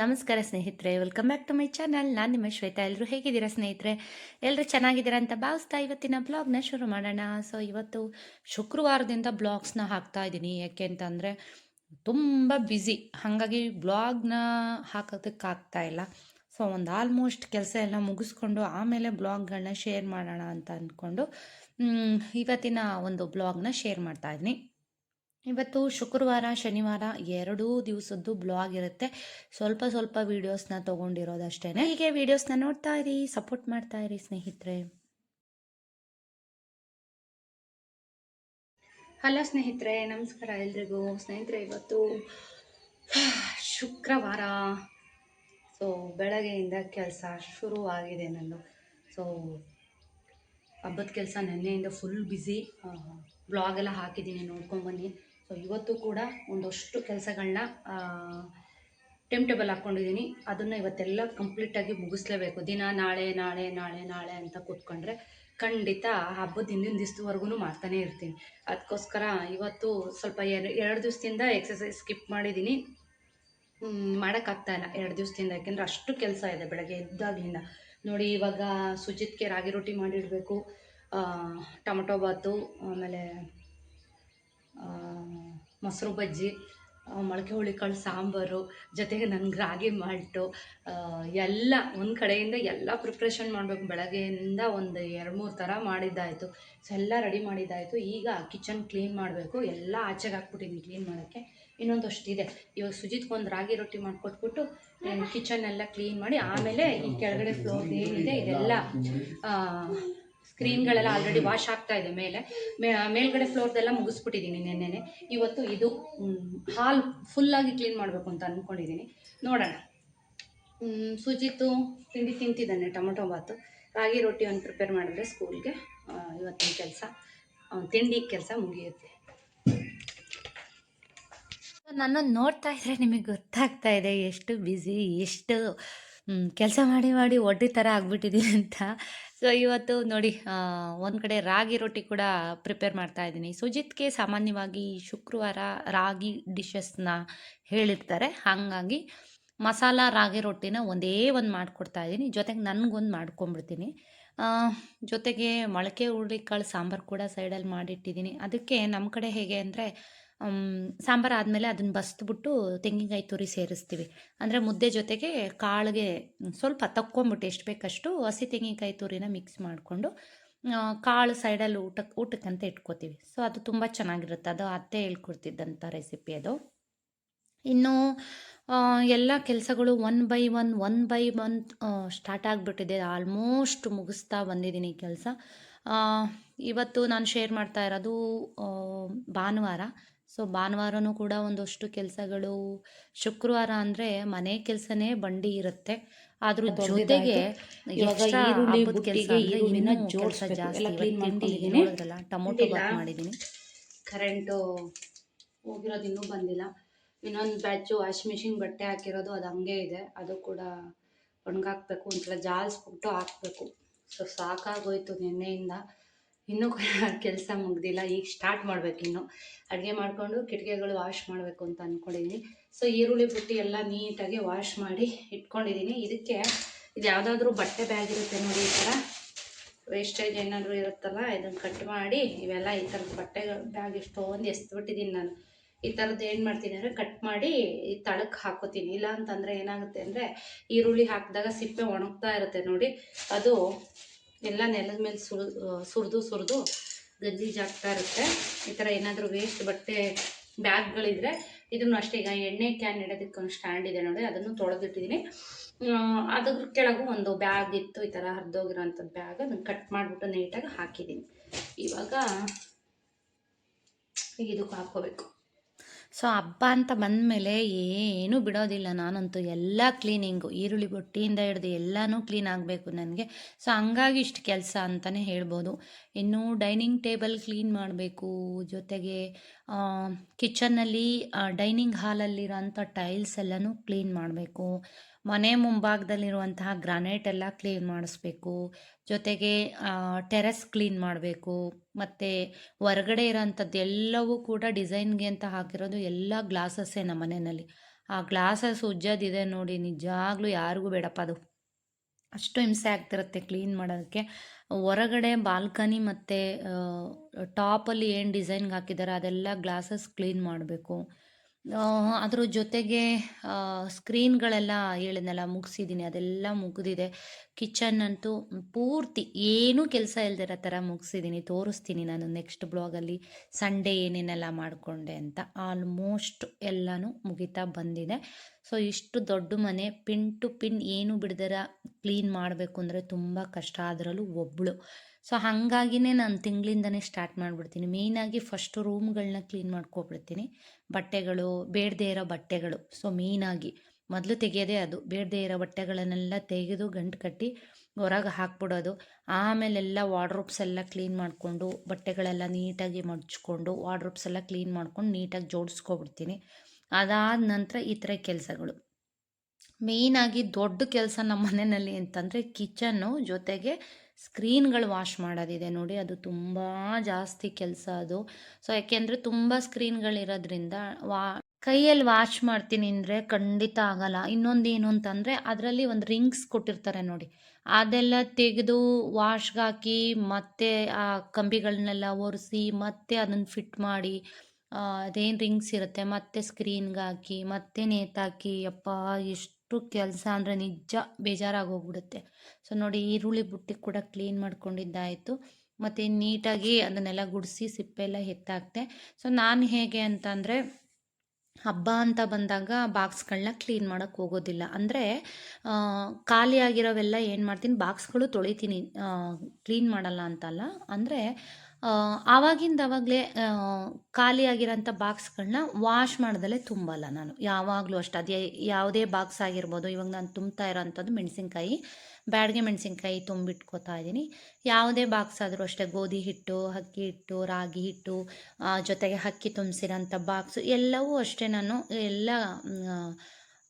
ನಮಸ್ಕಾರ ಸ್ನೇಹಿತರೆ welcome back to my channel ನಾನು ನಿಮ್ಮ ಶ್ವೇತಾ. ಎಲ್ಲರೂ ಹೇಗಿದ್ದೀರಾ ಸ್ನೇಹಿತರೆ? ಎಲ್ಲರೂ ಚೆನ್ನಾಗಿದ್ದೀರಾ ಅಂತ ಭಾವಿಸ್ತಾ ಇವತ್ತಿನ ಬ್ಲಾಗ್ನ ಶುರು ಮಾಡೋಣ. ಸೊ ಇವತ್ತು ಶುಕ್ರವಾರದಿಂದ ಬ್ಲಾಗ್ಸ್ನ ಹಾಕ್ತಾ ಇದ್ದೀನಿ. ಯಾಕೆ ಅಂತಂದರೆ, ತುಂಬ ಬ್ಯುಸಿ ಹಾಗಾಗಿ ಬ್ಲಾಗ್ನ ಹಾಕೋದಕ್ಕಾಗ್ತಾ ಇಲ್ಲ. ಸೊ ಒಂದು ಆಲ್ಮೋಸ್ಟ್ ಕೆಲಸ ಎಲ್ಲ ಮುಗಿಸ್ಕೊಂಡು ಆಮೇಲೆ ಬ್ಲಾಗ್ಗಳನ್ನ ಶೇರ್ ಮಾಡೋಣ ಅಂತ ಅಂದ್ಕೊಂಡು ಇವತ್ತಿನ ಒಂದು ಬ್ಲಾಗ್ನ ಶೇರ್ ಮಾಡ್ತಾ ಇದ್ದೀನಿ. ಇವತ್ತು ಶುಕ್ರವಾರ, ಶನಿವಾರ ಎರಡೂ ದಿವಸದ್ದು ಬ್ಲಾಗ್ ಇರುತ್ತೆ. ಸ್ವಲ್ಪ ಸ್ವಲ್ಪ ವೀಡಿಯೋಸ್ನ ತೊಗೊಂಡಿರೋದಷ್ಟೇ ಹೀಗೆ ವೀಡಿಯೋಸ್ನ ನೋಡ್ತಾ ಇರಿ, ಸಪೋರ್ಟ್ ಮಾಡ್ತಾ ಇರಿ ಸ್ನೇಹಿತರೆ. ಹಲೋ ಸ್ನೇಹಿತರೆ, ನಮಸ್ಕಾರ ಎಲ್ರಿಗೂ. ಸ್ನೇಹಿತರೆ, ಇವತ್ತು ಶುಕ್ರವಾರ. ಸೊ ಬೆಳಗ್ಗೆಯಿಂದ ಕೆಲಸ ಶುರು ಆಗಿದೆ ನಂದು. ಸೊ ಹಬ್ಬದ ಕೆಲಸ ನೆನ್ನೆಯಿಂದ ಫುಲ್ ಬ್ಯುಸಿ ಬ್ಲಾಗೆಲ್ಲ ಹಾಕಿದ್ದೀನಿ ನೋಡ್ಕೊಂಬನ್ನಿ ಇವತ್ತು ಕೂಡ ಒಂದಷ್ಟು ಕೆಲಸಗಳನ್ನ ಟೈಮ್ ಟೇಬಲ್ ಹಾಕ್ಕೊಂಡಿದ್ದೀನಿ ಅದನ್ನು ಇವತ್ತೆಲ್ಲ ಕಂಪ್ಲೀಟಾಗಿ ಮುಗಿಸ್ಲೇಬೇಕು. ದಿನ ನಾಳೆ ನಾಳೆ ನಾಳೆ ನಾಳೆ ಅಂತ ಕೂತ್ಕೊಂಡ್ರೆ ಖಂಡಿತ ಹಬ್ಬದ ಹಿಂದಿನ ದಿವಸದವರೆಗೂ ಮಾಡ್ತಾನೆ ಇರ್ತೀನಿ. ಅದಕ್ಕೋಸ್ಕರ ಇವತ್ತು ಸ್ವಲ್ಪ ಎರಡು ಎರಡು ದಿವಸದಿಂದ ಎಕ್ಸಸೈಸ್ ಸ್ಕಿಪ್ ಮಾಡಿದ್ದೀನಿ ಮಾಡೋಕ್ಕಾಗ್ತಾ ಇಲ್ಲ ಎರಡು ದಿವಸದಿಂದ. ಯಾಕೆಂದರೆ ಅಷ್ಟು ಕೆಲಸ ಇದೆ ಬೆಳಗ್ಗೆ ಎದ್ದಾಗಲಿಂದ. ನೋಡಿ, ಇವಾಗ ಸುಜಿತ್ಗೆ ರಾಗಿ ರೊಟ್ಟಿ ಮಾಡಿಡಬೇಕು. ಟೊಮೊಟೊ ಬಾತು, ಆಮೇಲೆ ಮೊಸರು ಬಜ್ಜಿ ಮೊಳಕೆ ಹುಳಿಕಾಳು, ಸಾಂಬಾರು, ಜೊತೆಗೆ ನನಗೆ ರಾಗಿ ಮಾಲ್ಟು ಎಲ್ಲ ಒಂದು ಕಡೆಯಿಂದ ಎಲ್ಲ ಪ್ರಿಪ್ರೇಷನ್ ಮಾಡಬೇಕು. ಬೆಳಗ್ಗೆಯಿಂದ ಒಂದು ಎರಡು ಮೂರು ಥರ ಮಾಡಿದ್ದಾಯಿತು. ಸೊ ಎಲ್ಲ ರೆಡಿ ಮಾಡಿದ್ದಾಯಿತು. ಈಗ ಕಿಚನ್ ಕ್ಲೀನ್ ಮಾಡಬೇಕು. ಎಲ್ಲ ಆಚೆಗೆ ಹಾಕ್ಬಿಟ್ಟಿದ್ದೀನಿ ಕ್ಲೀನ್ ಮಾಡೋಕ್ಕೆ. ಇನ್ನೊಂದಷ್ಟಿದೆ ಇವಾಗ ಸುಜಿತ್ಗೆ ಒಂದು ರಾಗಿ ರೊಟ್ಟಿ ಮಾಡಿಕೊಟ್ಬಿಟ್ಟು ಕಿಚನ್ ಎಲ್ಲ ಕ್ಲೀನ್ ಮಾಡಿ, ಆಮೇಲೆ ಈ ಕೆಳಗಡೆ ಫ್ಲೋರ್ ಏನಿದೆ, ಇದೆಲ್ಲ ಸ್ಕ್ರೀನ್ಗಳೆಲ್ಲ ಆಲ್ರೆಡಿ ವಾಶ್ ಆಗ್ತಾ ಇದೆ ಮೇಲೆ. ಮೇಲ್ಗಡೆ ಫ್ಲೋರ್ದೆಲ್ಲ ಮುಗಿಸ್ಬಿಟ್ಟಿದ್ದೀನಿ ನೆನ್ನೆನೆ. ಇವತ್ತು ಇದು ಹಾಲ್ ಫುಲ್ಲಾಗಿ ಕ್ಲೀನ್ ಮಾಡಬೇಕು ಅಂತ ಅಂದ್ಕೊಂಡಿದ್ದೀನಿ ನೋಡೋಣ. ಸುಜಿತು ತಿಂಡಿ ತಿಂತಿದ್ದಾನೆ ಟೊಮೊಟೊ ಬಾತು. ರಾಗಿ ರೊಟ್ಟಿ ಒಂದು ಪ್ರಿಪೇರ್ ಮಾಡಿದ್ರೆ ಸ್ಕೂಲ್ಗೆ ಇವತ್ತಿನ ಕೆಲಸ. ತಿಂಡಿ ಕೆಲಸ ಮುಗಿಯುತ್ತೆ. ನನ್ನನ್ನು ನೋಡ್ತಾ ಇದ್ರೆ ನಿಮಗೆ ಗೊತ್ತಾಗ್ತಾ ಇದೆ ಎಷ್ಟು ಬ್ಯುಸಿ ಎಷ್ಟು ಕೆಲಸ ಮಾಡಿ ಮಾಡಿ ಒಡ್ಡಿ ಥರ ಆಗ್ಬಿಟ್ಟಿದ್ದೀನಿ ಅಂತ. ಸೊ ಇವತ್ತು ನೋಡಿ ಒಂದು ಕಡೆ ರಾಗಿ ರೊಟ್ಟಿ ಕೂಡ ಪ್ರಿಪೇರ್ ಮಾಡ್ತಾ ಇದ್ದೀನಿ. ಸುಜಿತ್ಗೆ ಸಾಮಾನ್ಯವಾಗಿ ಶುಕ್ರವಾರ ರಾಗಿ ಡಿಶಸ್ನ ಹೇಳಿರ್ತಾರೆ. ಹಾಗಾಗಿ ಮಸಾಲ ರಾಗಿ ರೊಟ್ಟಿನ ಒಂದೇ ಒಂದು ಮಾಡಿಕೊಡ್ತಾ ಇದ್ದೀನಿ. ಜೊತೆಗೆ ನನಗೊಂದು ಮಾಡ್ಕೊಂಬಿಡ್ತೀನಿ ಜೊತೆಗೆ ಮೊಳಕೆ ಹುರುಳಿಕಾಳು ಸಾಂಬಾರು ಕೂಡ ಸೈಡಲ್ಲಿ ಮಾಡಿಟ್ಟಿದ್ದೀನಿ ಅದಕ್ಕೆ ನಮ್ಮ ಕಡೆ ಹೇಗೆ ಅಂದರೆ ಸಾಂಬಾರು ಆದಮೇಲೆ ಅದನ್ನು ಬಸ್ದ್ಬಿಟ್ಟು ತೆಂಗಿನಕಾಯಿ ತುರಿ ಸೇರಿಸ್ತೀವಿ. ಅಂದರೆ ಮುದ್ದೆ ಜೊತೆಗೆ ಕಾಳಿಗೆ ಸ್ವಲ್ಪ ತಕ್ಕೊಂಬಿಟ್ಟು ಎಷ್ಟು ಬೇಕಷ್ಟು ಹಸಿ ತೆಂಗಿನಕಾಯಿ ತುರಿನ ಮಿಕ್ಸ್ ಮಾಡಿಕೊಂಡು ಕಾಳು ಸೈಡಲ್ಲಿ ಊಟಕ್ಕೆ ಊಟಕ್ಕಂತ ಇಟ್ಕೋತೀವಿ. ಸೊ ಅದು ತುಂಬ ಚೆನ್ನಾಗಿರುತ್ತೆ. ಅದು ಅತ್ತೆ ಹೇಳ್ಕೊಡ್ತಿದ್ದಂಥ ರೆಸಿಪಿ ಅದು. ಇನ್ನು ಎಲ್ಲ ಕೆಲಸಗಳು one by one one by one start ಆಗಿಬಿಟ್ಟಿದೆ. ಆಲ್ಮೋಸ್ಟ್ ಮುಗಿಸ್ತಾ ಬಂದಿದ್ದೀನಿ ಕೆಲಸ. ಇವತ್ತು ನಾನು ಶೇರ್ ಮಾಡ್ತಾ ಇರೋದು ಭಾನುವಾರ. ಸೊ ಭಾನುವಾರನೂ ಕೂಡ ಒಂದಷ್ಟು ಕೆಲಸಗಳು ಶುಕ್ರವಾರ ಅಂದರೆ ಮನೆ ಕೆಲಸನೇ ಬಂಡಿ ಇರುತ್ತೆ. ಆದ್ರ ಜೊತೆಗೆ ಕೆಲಸ ಜಾಸ್ತಿ. ಟೊಮೊಟೊ. ಬಾತ್ ಮಾಡಿದ್ದೀನಿ. ಕರೆಂಟು ಹೋಗಿರೋದು ಇನ್ನೂ ಬಂದಿಲ್ಲ. ಇನ್ನೊಂದು ಬ್ಯಾಚು ವಾಷಿಂಗ್ ಮಿಷಿನ್ ಬಟ್ಟೆ ಹಾಕಿರೋದು ಅದು ಹಂಗೆ ಇದೆ. ಅದು ಕೂಡ ಒಣಗಾಕ್ಬೇಕು ಒಂಥರ ಜಾಲಿಸ್ಬಿಟ್ಟು ಹಾಕ್ಬೇಕು. ಸೊ ಸಾಕಾಗೋಯ್ತು ನಿನ್ನೆಯಿಂದ. ಇನ್ನೂ ಕೆಲಸ ಮುಗ್ದಿಲ್ಲ. ಈಗ ಸ್ಟಾರ್ಟ್ ಮಾಡ್ಬೇಕು ಇನ್ನು. ಅಡುಗೆ ಮಾಡಿಕೊಂಡು ಕಿಟಕಿಗಳು ವಾಶ್ ಮಾಡಬೇಕು ಅಂತ ಅಂದ್ಕೊಂಡಿದ್ದೀನಿ ಸೊ ಈರುಳ್ಳಿ ಬುಟ್ಟಿ ಎಲ್ಲ ನೀಟಾಗಿ ವಾಶ್ ಮಾಡಿ ಇಟ್ಕೊಂಡಿದ್ದೀನಿ ಇದಕ್ಕೆ ಇದು ಯಾವುದಾದ್ರೂ ಬಟ್ಟೆ ಬ್ಯಾಗ್ ಇರುತ್ತೆ ನೋಡಿ ಈ ಥರ ವೇಸ್ಟೇಜ್ ಏನಾದರೂ ಇರುತ್ತಲ್ಲ, ಇದನ್ನು ಕಟ್ ಮಾಡಿ ಇವೆಲ್ಲ ಈ ಥರದ ಬಟ್ಟೆ ಬ್ಯಾಗ್ ಎಷ್ಟೊಂದು ಎಸ್ಬಿಟ್ಟಿದ್ದೀನಿ ನಾನು. ಈ ಥರದ್ದು ಏನು ಮಾಡ್ತೀನಿ ಅಂದರೆ ಕಟ್ ಮಾಡಿ ತಳಕ್ಕೆ ಹಾಕೋತೀನಿ. ಇಲ್ಲ ಅಂತಂದರೆ ಏನಾಗುತ್ತೆ ಅಂದರೆ ಈರುಳ್ಳಿ ಹಾಕಿದಾಗ ಸಿಪ್ಪೆ ಒಣಗ್ತಾ ಇರುತ್ತೆ ನೋಡಿ. ಅದು ಎಲ್ಲ ನೆಲದ ಮೇಲೆ ಸುರು, ಸುರಿದು ಸುರಿದು ಜಾಗ್ತಾ ಇರುತ್ತೆ. ಈ ಥರ ಏನಾದರೂ ವೇಸ್ಟ್ ಬಟ್ಟೆ ಬ್ಯಾಗ್ಗಳಿದ್ರೆ ಇದನ್ನು ಅಷ್ಟೇ, ಈಗ ಎಣ್ಣೆ ಕ್ಯಾನ್ ಇಡೋದಕ್ಕೆ ಒಂದು ಸ್ಟ್ಯಾಂಡ್ ಇದೆ ನೋಡಿ, ಅದನ್ನು ತೊಳೆದಿಟ್ಟಿದ್ದೀನಿ. ಅದ್ರ ಕೆಳಗೂ ಒಂದು ಬ್ಯಾಗ್ ಇತ್ತು, ಈ ಥರ ಹರಿದೋಗಿರೋಂಥದ್ದು ಬ್ಯಾಗ್ ಅದನ್ನು ಕಟ್ ಮಾಡಿಬಿಟ್ಟು ನೀಟಾಗಿ ಹಾಕಿದ್ದೀನಿ. ಇವಾಗ ಇದಕ್ಕೆ ಹಾಕ್ಕೋಬೇಕು. ಸೊ ಹಬ್ಬ ಅಂತ ಬಂದಮೇಲೆ ಏನೂ ಬಿಡೋದಿಲ್ಲ ನಾನಂತೂ ಎಲ್ಲ ಕ್ಲೀನಿಂಗು, ಈರುಳ್ಳಿ ಬೊಟ್ಟಿಯಿಂದ ಹಿಡ್ದು ಎಲ್ಲನೂ ಕ್ಲೀನ್ ಆಗಬೇಕು ನನಗೆ. ಸೊ ಹಂಗಾಗಿ ಇಷ್ಟು ಕೆಲಸ ಅಂತಲೇ ಹೇಳ್ಬೋದು. ಇನ್ನು ಡೈನಿಂಗ್ ಟೇಬಲ್ ಕ್ಲೀನ್ ಮಾಡಬೇಕು. ಜೊತೆಗೆ ಕಿಚನ್ನಲ್ಲಿ ಡೈನಿಂಗ್ ಹಾಲಲ್ಲಿರೋಂಥ ಟೈಲ್ಸ್ ಎಲ್ಲನೂ ಕ್ಲೀನ್ ಮಾಡಬೇಕು. ಮನೆ ಮುಂಭಾಗದಲ್ಲಿರುವಂತಹ ಗ್ರಾನೈಟ್ ಎಲ್ಲ ಕ್ಲೀನ್ ಮಾಡಿಸ್ಬೇಕು. ಜೊತೆಗೆ ಟೆರೆಸ್ ಕ್ಲೀನ್ ಮಾಡಬೇಕು. ಮತ್ತು ಹೊರಗಡೆ ಇರೋಂಥದ್ದು ಎಲ್ಲವೂ ಕೂಡ ಡಿಸೈನ್ಗೆ ಅಂತ ಹಾಕಿರೋದು ಎಲ್ಲ ಗ್ಲಾಸಸ್ಸೇ ನಮ್ಮ ಮನೆಯಲ್ಲಿ. ಆ ಗ್ಲಾಸಸ್ ಉಜ್ಜೋದಿದೆ ನೋಡಿ, ನಿಜಾಗ್ಲೂ ಯಾರಿಗೂ ಬೇಡಪ್ಪ ಅದು. ಅಷ್ಟು ಹಿಂಸೆ ಆಗ್ತಿರುತ್ತೆ ಕ್ಲೀನ್ ಮಾಡೋದಕ್ಕೆ. ಹೊರಗಡೆ ಬಾಲ್ಕನಿ ಮತ್ತು ಟಾಪಲ್ಲಿ ಏನು ಡಿಸೈನ್ಗೆ ಹಾಕಿದ್ದಾರೆ ಅದೆಲ್ಲ ಗ್ಲಾಸಸ್ ಕ್ಲೀನ್ ಮಾಡಬೇಕು. ಅದ್ರ ಜೊತೆಗೆ ಸ್ಕ್ರೀನ್ಗಳೆಲ್ಲ ಹೇಳಿದ್ನಲ್ಲ, ಮುಗಿಸಿದ್ದೀನಿ. ಅದೆಲ್ಲ ಮುಗಿದಿದೆ. ಕಿಚನ್ ಅಂತೂ ಪೂರ್ತಿ ಏನೂ ಕೆಲಸ ಇಲ್ದಿರೋ ಥರ ಮುಗಿಸಿದ್ದೀನಿ. ತೋರಿಸ್ತೀನಿ ನಾನು ನೆಕ್ಸ್ಟ್ ಬ್ಲಾಗಲ್ಲಿ. ಸಂಡೇ ಏನೇನೆಲ್ಲ ಮಾಡಿಕೊಂಡೆ ಅಂತ. ಆಲ್ಮೋಸ್ಟ್ ಎಲ್ಲನೂ ಮುಗಿತಾ ಬಂದಿದೆ. ಸೊ, ಇಷ್ಟು ದೊಡ್ಡ ಮನೆ, ಪಿನ್ ಟು ಪಿನ್ ಏನು ಬಿಡದರ, ಕ್ಲೀನ್ ಮಾಡಬೇಕು ಅಂದರೆ ತುಂಬ ಕಷ್ಟ. ಅದರಲ್ಲೂ ಒಬ್ಬಳು ಸೊ ಹಾಗಾಗಿನೇ ನಾನು ತಿಂಗಳಿಂದನೇ ಸ್ಟಾರ್ಟ್ ಮಾಡಿಬಿಡ್ತೀನಿ. ಮೇಯ್ನಾಗಿ ಫಸ್ಟು ರೂಮ್ಗಳನ್ನ ಕ್ಲೀನ್ ಮಾಡ್ಕೊಬಿಡ್ತೀನಿ. ಬಟ್ಟೆಗಳು, ಬೇಡದೇ ಇರೋ ಬಟ್ಟೆಗಳು. ಸೊ ಮೇಯ್ನಾಗಿ ಮೊದಲು ತೆಗೆಯೋದೇ ಅದು. ಬೇಡದೇ ಇರೋ ಬಟ್ಟೆಗಳನ್ನೆಲ್ಲ ತೆಗೆದು ಗಂಟು ಕಟ್ಟಿ ಹೊರಗೆ ಹಾಕ್ಬಿಡೋದು. ಆಮೇಲೆಲ್ಲ ವಾರ್ಡ್ರೂಪ್ಸ್ ಎಲ್ಲ ಕ್ಲೀನ್ ಮಾಡಿಕೊಂಡು, ಬಟ್ಟೆಗಳೆಲ್ಲ ನೀಟಾಗಿ ಮಡ್ಚ್ಕೊಂಡು ವಾರ್ಡ್ರೂಪ್ಸ್ ಎಲ್ಲ ಕ್ಲೀನ್ ಮಾಡ್ಕೊಂಡು ನೀಟಾಗಿ ಜೋಡಿಸ್ಕೊಬಿಡ್ತೀನಿ. ಅದಾದ ನಂತರ ಈ ಥರ ಕೆಲಸಗಳು. ಮೇಯ್ನಾಗಿ ದೊಡ್ಡ ಕೆಲಸ ನಮ್ಮ ಮನೆಯಲ್ಲಿ ಅಂತಂದರೆ ಕಿಚನ್ನು ಜೊತೆಗೆ ಸ್ಕ್ರೀನ್ಗಳು ವಾಶ್ ಮಾಡೋದಿದೆ ನೋಡಿ, ಅದು ತುಂಬ ಜಾಸ್ತಿ ಕೆಲಸ ಅದು. ಸೊ ಯಾಕೆಂದರೆ ತುಂಬ ಸ್ಕ್ರೀನ್ಗಳಿರೋದ್ರಿಂದ ವಾ, ಕೈಯಲ್ಲಿ ವಾಶ್ ಮಾಡ್ತೀನಿ ಅಂದರೆ ಖಂಡಿತ ಆಗಲ್ಲ. ಇನ್ನೊಂದು ಏನು ಅಂತಂದರೆ ಅದರಲ್ಲಿ ಒಂದು ರಿಂಗ್ಸ್ ಕೊಟ್ಟಿರ್ತಾರೆ ನೋಡಿ. ಅದೆಲ್ಲ ತೆಗೆದು ವಾಶ್ಗಾಕಿ ಮತ್ತೆ ಆ ಕಂಬಿಗಳನ್ನೆಲ್ಲ ಒರೆಸಿ ಮತ್ತೆ ಅದನ್ನು ಫಿಟ್ ಮಾಡಿ ಅದೇನು ರಿಂಗ್ಸ್ ಇರುತ್ತೆ, ಮತ್ತೆ ಸ್ಕ್ರೀನ್ಗಾಕಿ ಮತ್ತೆ ನೇತಾಕಿ ಅಪ್ಪ ಎಷ್ಟು ಕೆಲಸ ಅಂದರೆ ನಿಜ ಬೇಜಾರಾಗಿ ಹೋಗ್ಬಿಡುತ್ತೆ ಸೊ ನೋಡಿ ಈರುಳ್ಳಿ ಬುಟ್ಟಿ ಕೂಡ ಕ್ಲೀನ್ ಮಾಡ್ಕೊಂಡಿದ್ದಾಯಿತು. ಮತ್ತು ನೀಟಾಗಿ ಅದನ್ನೆಲ್ಲ ಗುಡಿಸಿ ಸಿಪ್ಪೆಲ್ಲ ಎತ್ತಾಕ್ತೆ. ಸೊ ನಾನು ಹೇಗೆ ಅಂತಂದರೆ ಹಬ್ಬ ಅಂತ ಬಂದಾಗ ಬಾಕ್ಸ್ಗಳನ್ನ ಕ್ಲೀನ್ ಮಾಡೋಕ್ಕೆ ಹೋಗೋದಿಲ್ಲ. ಅಂದರೆ ಖಾಲಿ ಆಗಿರೋವೆಲ್ಲ ಏನು ಮಾಡ್ತೀನಿ? ಬಾಕ್ಸ್ಗಳು ತೊಳಿತೀನಿ. ಕ್ಲೀನ್ ಮಾಡಲ್ಲ ಅಂತಲ್ಲ. ಅಂದರೆ ಆವಾಗಿಂದ ಆವಾಗಲೇ ಖಾಲಿ ಆಗಿರೋಂಥ ಬಾಕ್ಸ್ಗಳನ್ನ ವಾಶ್ ಮಾಡ್ದಲೇ ತುಂಬಲ್ಲ ನಾನು. ಯಾವಾಗಲೂ ಅಷ್ಟೇ. ಅದೇ ಯಾವುದೇ ಬಾಕ್ಸ್ ಆಗಿರ್ಬೋದು, ಇವಾಗ ನಾನು ತುಂಬ್ತಾ ಇರೋಂಥದ್ದು ಮೆಣಸಿನ್ಕಾಯಿ. ಬ್ಯಾಡ್ಗೆ ಮೆಣಸಿನ್ಕಾಯಿ ತುಂಬಿಟ್ಕೋತಾ ಇದ್ದೀನಿ. ಯಾವುದೇ ಬಾಕ್ಸ್ ಆದರೂ ಅಷ್ಟೇ, ಗೋಧಿ ಹಿಟ್ಟು, ಅಕ್ಕಿ ಹಿಟ್ಟು, ರಾಗಿ ಹಿಟ್ಟು ಜೊತೆಗೆ ಅಕ್ಕಿ ತುಂಬಿಸಿರೋಂಥ ಬಾಕ್ಸು ಎಲ್ಲವೂ ಅಷ್ಟೇ ನಾನು ಎಲ್ಲ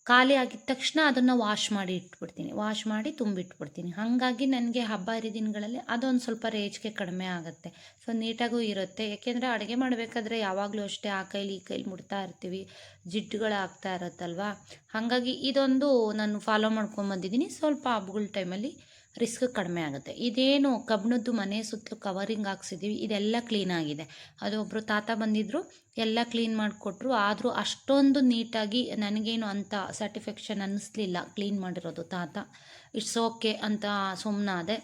ಖಾಲಿ ಆಗಿದ ತಕ್ಷಣ ಅದನ್ನು ವಾಶ್ ಮಾಡಿ ಇಟ್ಬಿಡ್ತೀನಿ. ವಾಶ್ ಮಾಡಿ ತುಂಬಿಟ್ಬಿಡ್ತೀನಿ. ಹಾಗಾಗಿ ನನಗೆ ಹಬ್ಬ ಹರಿದಿನಗಳಲ್ಲಿ ಅದೊಂದು ಸ್ವಲ್ಪ ರೇಜ್ಗೆ ಕಡಿಮೆ ಆಗುತ್ತೆ. ಸೊ ನೀಟಾಗೂ ಇರುತ್ತೆ. ಏಕೆಂದರೆ ಅಡುಗೆ ಮಾಡಬೇಕಾದ್ರೆ ಯಾವಾಗಲೂ ಅಷ್ಟೇ ಆ ಕೈಲಿ ಈ ಕೈಲಿ ಮುಡ್ತಾ ಇರ್ತೀವಿ. ಜಿಡ್ಡುಗಳಾಗ್ತಾ ಇರುತ್ತಲ್ವ? ಹಾಗಾಗಿ ಇದೊಂದು ನಾನು ಫಾಲೋ ಮಾಡ್ಕೊಂಬಂದಿದ್ದೀನಿ ಸ್ವಲ್ಪ ಹಬ್ಬಗಳ ಟೈಮಲ್ಲಿ ರಿಸ್ಕ್ ಕಡಿಮೆ ಆಗುತ್ತೆ. ಇದೇನು ಕಬ್ಬಣದ್ದು ಮನೆ ಸುತ್ತಲು ಕವರಿಂಗ್ ಹಾಕ್ಸಿದ್ದೀವಿ ಇದೆಲ್ಲ ಕ್ಲೀನ್ ಆಗಿದೆ. ಒಬ್ಬರು ತಾತ ಬಂದಿದ್ದರು ಎಲ್ಲ ಕ್ಲೀನ್ ಮಾಡಿಕೊಟ್ರು. ಆದರೂ ಅಷ್ಟೊಂದು ನೀಟಾಗಿ ನನಗೇನು ಅಂತ ಸ್ಯಾಟಿಸ್ಫ್ಯಾಕ್ಷನ್ ಅನ್ನಿಸ್ಲಿಲ್ಲ ಕ್ಲೀನ್ ಮಾಡಿರೋದು ತಾತ. ಇಟ್ಸ್ ಓಕೆ ಅಂತ ಸುಮ್ಮನಾದೆ